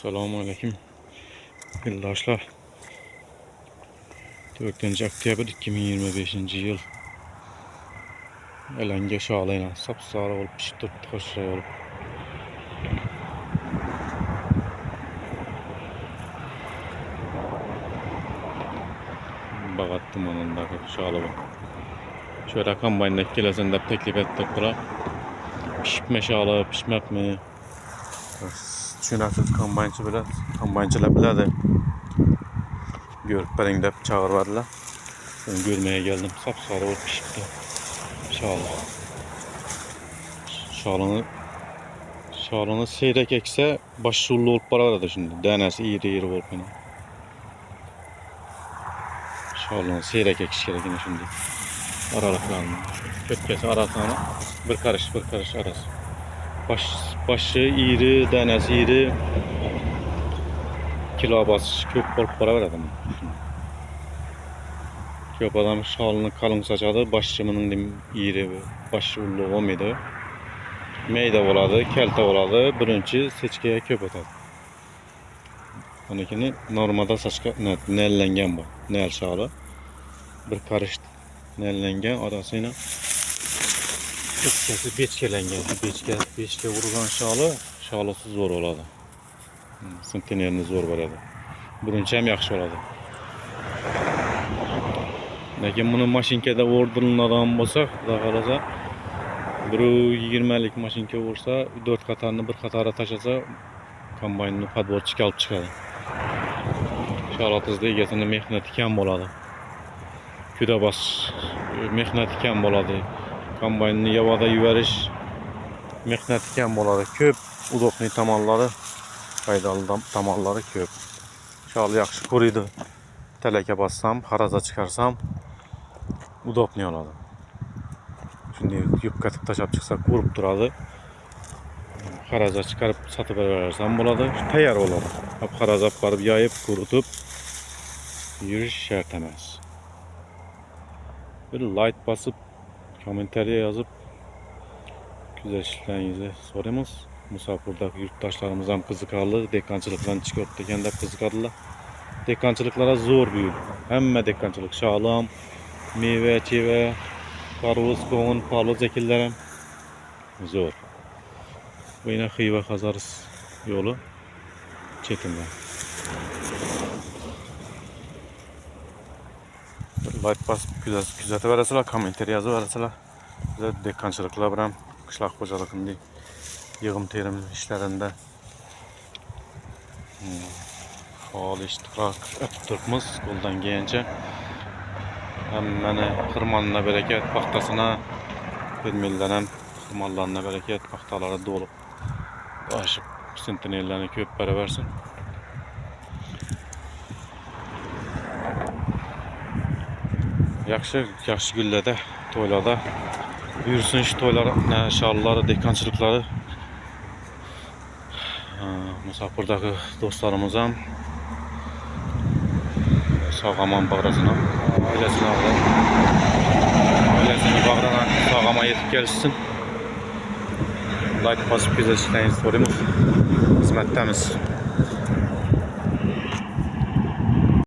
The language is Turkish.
Selamun Aleyküm. Yıldaşlar. 4. Oktyabr 2025 yıl. Elenge şağlayla sapsarı olup pişip taşray olup. Bagattım onun da şağlı bak. Şöyle kambayındaki gelesen de teklif ettik bırak. Pişme şağlı, pişmek mi? Düşünəsiz kombaynçı bilə, kombaynçılar bilədir. Görüb bərəngdə çağırmadılar. Ben görmeye geldim. Sapsarı olup pişipti. Şalı. Şalını Şalını seyrek ekse başşullu olup baralar da şimdi. Dənəsi iri iri yine. Şalını seyrek ekiş gerek yine şimdi. Aralıklarını. Kötkesi arasına bir karış bir karış arası. Baş, başı iri, dənəsi iri. Kilo bas köp para ver adam. Köp adam şalını kalın saçadı, başçımının dim iri, başı ullu olmaydı. Meyde oladı, kelte oladı, birinci seçkeye köp atadı. Onunkini normada saçka ne, nellengen bu, nel şalı. Bir karış nellengen arasıyla Beçkesi beçkelengen, beçke, beçke vurulan şalı, şalısı zor oladı. Sıntenerini zor veredi. Birinci hem yaxşı oladı. Lakin bunu maşinkada vurdurulmadan bolsa, Xudo xolasa, bir 20lik maşinka vursa, 4 qatarını bir qatara taşasa, kombaynni podborchika olib chiqadi. Şalatızda egasini mehnati kam bo'ladi. Kuda bas mehnati kam bo'ladi. Kombaynni yavada yubarish mehnati kam bo'ladi. Ko'p udobniy tomonlari, foydali tom- tomonlari ko'p. Shal yaxshi quriydi. Talaka bassam, udobniy oladi. Shunday yubka qilib tashlab chiqsa ko'rib turadi. Haraza chiqarib sotib beraversam bo'ladi. Tayyor bo'ladi. Hop haraza olib borib yoyib, quritib yurish shart emas. Bir like basıp kommentariya yazıp güzelliklerinizi sorayımız. Musafir'daki yurttaşlarımız hem kızıkarlı, dekançılıktan çıkıyor deken de kızıkarlılar. Dekançılıklara zor büyük. Hemme dekançılık, şalam, meyve, çive, karvuz, koğun, palı zekillerim. Zor. Bu yine Hıyva Kazarız yolu. Çetinler. Like basıp güzel güzel vereseler, komentari yazıp vereseler. Bize dekançılıklar bilen kışlak hocalıkında yığım terim işlerinde hmm. faal iştirak etip turibmiz qo'ldan kelgancha hammani xirmonina bereket paxtasına fermerlar ham xirmonlarına bereket paxtalari to'liq oshib sentinellarni ko'p beraversin yaxshi yaxshi kunlarda to'ylarda buyursin shu to'ylar dekançılıkları Ha, Musafirdagi do'stlarimiz ham sog' omon bag'rasini oilasini oilasini bag'rana sog' omon yetib kelishsin like bosib kuzatishlarni so'raymiz xizmatdamiz